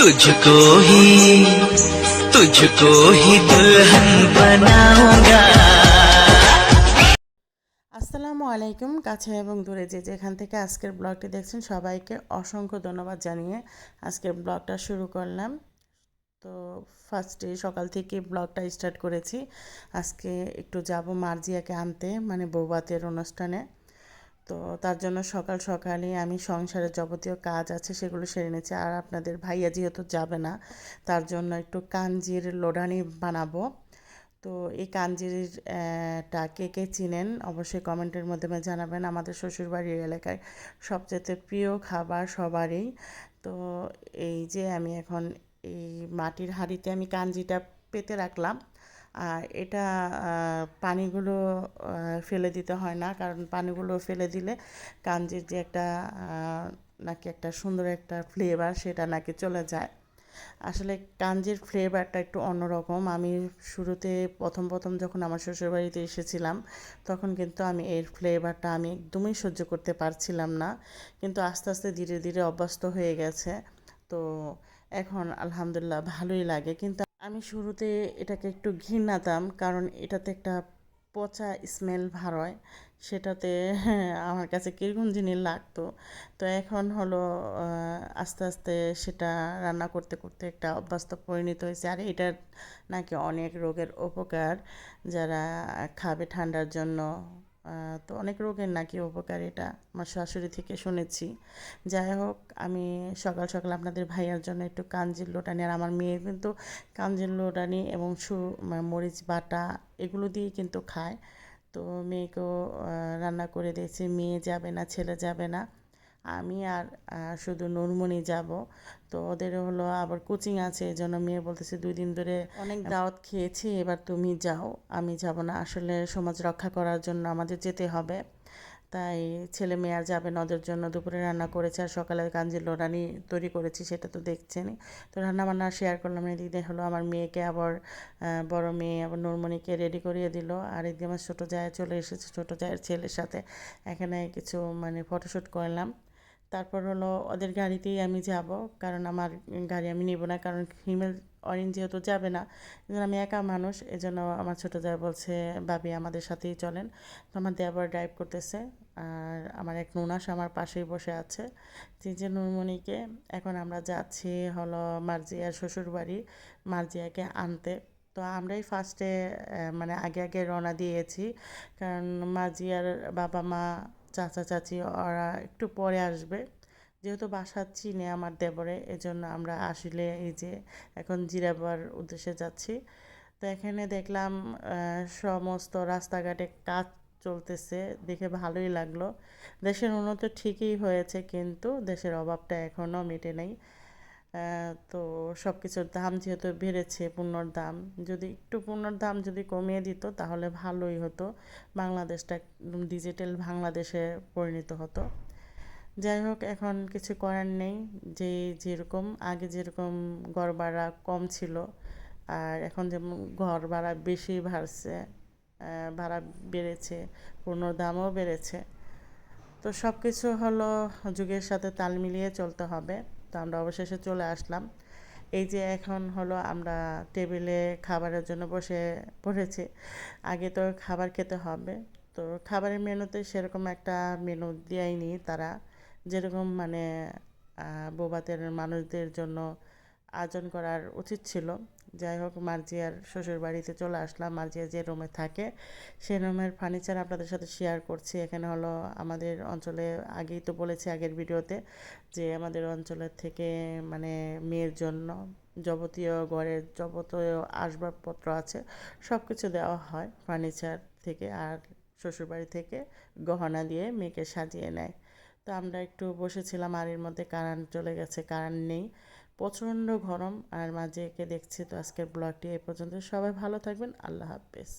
तुझको ही तुझको ही दुल्हन बनाऊंगा আসসালামু আলাইকুম কাছে এবং দূরে যে যেখান থেকে আজকের ব্লগটি দেখছেন সবাইকে অসংখ্য ধন্যবাদ জানিয়ে আজকের ব্লগটা শুরু করলাম তো ফার্স্টে সকাল থেকে ব্লগটা স্টার্ট করেছি আজকে একটু যাব মার্জিয়াকে আনতে মানে বৌবাতের অনুষ্ঠানে তো তার জন্য সকাল সকালে আমি সংসারের যাবতীয় কাজ আছে সেগুলো সেরে নিয়েছি। আর আপনাদের ভাইয়া যেহেতু যাবে না, তার জন্য একটু কাঞ্জির লোডানি বানাবো। তো এই কাঞ্জিরটা কে কে চিনেন অবশ্যই কমেন্টের মাধ্যমে জানাবেন আমাদের শ্বশুরবাড়ির এলাকায়। সবচেয়ে প্রিয় খাবার সবারই। তো এই যে আমি এখন এই মাটির হাঁড়িতে আমি কাঞ্জিটা পেতে রাখলাম। আর এটা পানিগুলো ফেলে দিতে হয় না। কারণ পানিগুলো ফেলে দিলে কাঞ্জির যে একটা নাকি একটা সুন্দর একটা ফ্লেভার সেটা নাকি চলে যায়। আসলে কাঞ্জির ফ্লেভারটা একটু অন্যরকম। আমি শুরুতে প্রথম প্রথম যখন আমার শ্বশুরবাড়িতে এসেছিলাম, তখন কিন্তু আমি এর ফ্লেভারটা আমি একদমই সহ্য করতে পারছিলাম না। কিন্তু আস্তে আস্তে ধীরে ধীরে অভ্যস্ত হয়ে গেছে। তো এখন আলহামদুলিল্লাহ ভালোই লাগে। কিন্তু আমি শুরুতে এটাকে একটু ঘৃণাতাম, কারণ এটাতে একটা পচা স্মেল ভার হয়। সেটাতে আমার কাছে কীরকম জিনিস লাগতো। তো এখন হলো আস্তে আস্তে সেটা রান্না করতে করতে একটা অভ্যস্ত পরিণত হয়েছে। আর এটার নাকি অনেক রোগের উপকার। যারা খাবে ঠান্ডার জন্য তো অনেক রোগের নাকি উপকার এটা আমার শাশুড়ি থেকে শুনেছি। যাই হোক, আমি সকাল সকাল আপনাদের ভাইয়ার জন্য একটু কাঞ্জির লোটানি আর আমার মেয়ে কিন্তু কাঞ্জির লোটানি এবং সু মরিচ, বাটা এগুলো দিয়ে কিন্তু খায়। তো মেয়েকেও রান্না করে দিয়েছি। মেয়ে যাবে না, ছেলে যাবে না। আমি আর শুধু নুরমনি যাব। তো ওদের হলো আবার কোচিং আছে এই জন্য মেয়ে বলতেছে দুই দিন ধরে অনেক দাওয়াত খেয়েছি এবার তুমি যাও আমি যাব না। আসলে সমাজ রক্ষা করার জন্য আমাদের যেতে হবে। তাই ছেলে মেয়ে আর যাবে না ওদের জন্য দুপুরে রান্না করেছে আর সকালে কাঞ্জির লোডানি তৈরি করেছি সেটা তো দেখছেনই। তো রান্না বান্না শেয়ার করলাম এদিকে হলো আমার মেয়েকে আবার বড় মেয়ে আবার নুরমণিকে রেডি করিয়ে দিল। আর এদিকে আমার ছোটো জায়গায় চলে এসেছে ছোটো জায়ের ছেলের সাথে এখানে কিছু মানে ফটোশ্যুট করলাম। তারপর হলো ওদের গাড়িতেই আমি যাব। কারণ আমার গাড়ি আমি নিব না, কারণ ফিমেল অরেঞ্জ যেহেতু যাবে না আমি একা মানুষ, এজন্য আমার ছোটো জায় বলছে, ভাবি, আমাদের সাথেই চলেন। তো আমার দেবর ড্রাইভ করতেছে, আর আমার এক নুনাস আমার পাশেই বসে আছে যে যে নুনমণিকে। এখন আমরা যাচ্ছি হলো মার্জিয়ার শ্বশুরবাড়ি, মার্জিয়াকে আনতে। তো আমরাই ফার্স্টে মানে আগে আগে রওনা দিয়েছি, কারণ মার্জিয়ার বাবা মা চাচা চাচি ওরা একটু পরে আসবে। যেহেতু বাসা চিনে আমার দেবরে, এজন্য আমরা আসলে এই যে এখন জিরাবার উদ্দেশ্যে যাচ্ছি। তো এখানে দেখলাম সমস্ত রাস্তাঘাটে কাজ চলতেছে, দেখে ভালোই লাগল। দেশের উন্নত ঠিকই হয়েছে, কিন্তু দেশের অভাবটা এখনও মেটে নেই। তো সব কিছুর দাম যেহেতু বেড়েছে পণ্যর দাম, যদি একটু পণ্যর দাম যদি কমিয়ে দিত তাহলে ভালোই হতো। বাংলাদেশটা একদম ডিজিটাল বাংলাদেশে পরিণত হতো। যাই হোক, এখন কিছু করার নেই। যে যেরকম, আগে যেরকম ঘর ভাড়া কম ছিল, আর এখন যেমন ঘর ভাড়া বেশি বাড়ছে ভাড়া বেড়েছে, পণ্যর দামও বেড়েছে। তো সব কিছু হলো যুগের সাথে তাল মিলিয়ে চলতে হবে। তো আমরা অবশেষে চলে আসলাম। এই যে এখন হলো আমরা টেবিলে খাবারের জন্য বসে পড়েছি। আগে তো খাবার খেতে হবে। তো খাবারের মেনুতে সেরকম একটা মেনু দেয়নি তারা। যেরকম মানে বোবাতের মানুষদের জন্য আয়োজন করার উচিত ছিল। যাই হোক, মার্জিয়ার শ্বশুর বাড়িতে চলে আসলাম। মার্জিয়া যে রুমে থাকে সেই রুমের ফার্নিচার আপনাদের সাথে শেয়ার করছি। এখানে হলো আমাদের অঞ্চলে, আগেই তো বলেছি আগের ভিডিওতে, যে আমাদের অঞ্চলের থেকে মানে মেয়ের জন্য যাবতীয় ঘরের যাবতীয় আসবাবপত্র আছে সব কিছু দেওয়া হয় ফার্নিচার থেকে আর শ্বশুরবাড়ি থেকে গহনা দিয়ে মেয়েকে সাজিয়ে নেয়। তো আমরা একটু বসেছিলাম আর এর মধ্যে কারেন্ট চলে গেছে কারেন্ট নেই। প্রচণ্ড গরম, আর মাঝে একে দেখছি তো আজকের ব্লগটি এই পর্যন্ত। সবাই ভালো থাকবেন, আল্লাহ হাফেজ।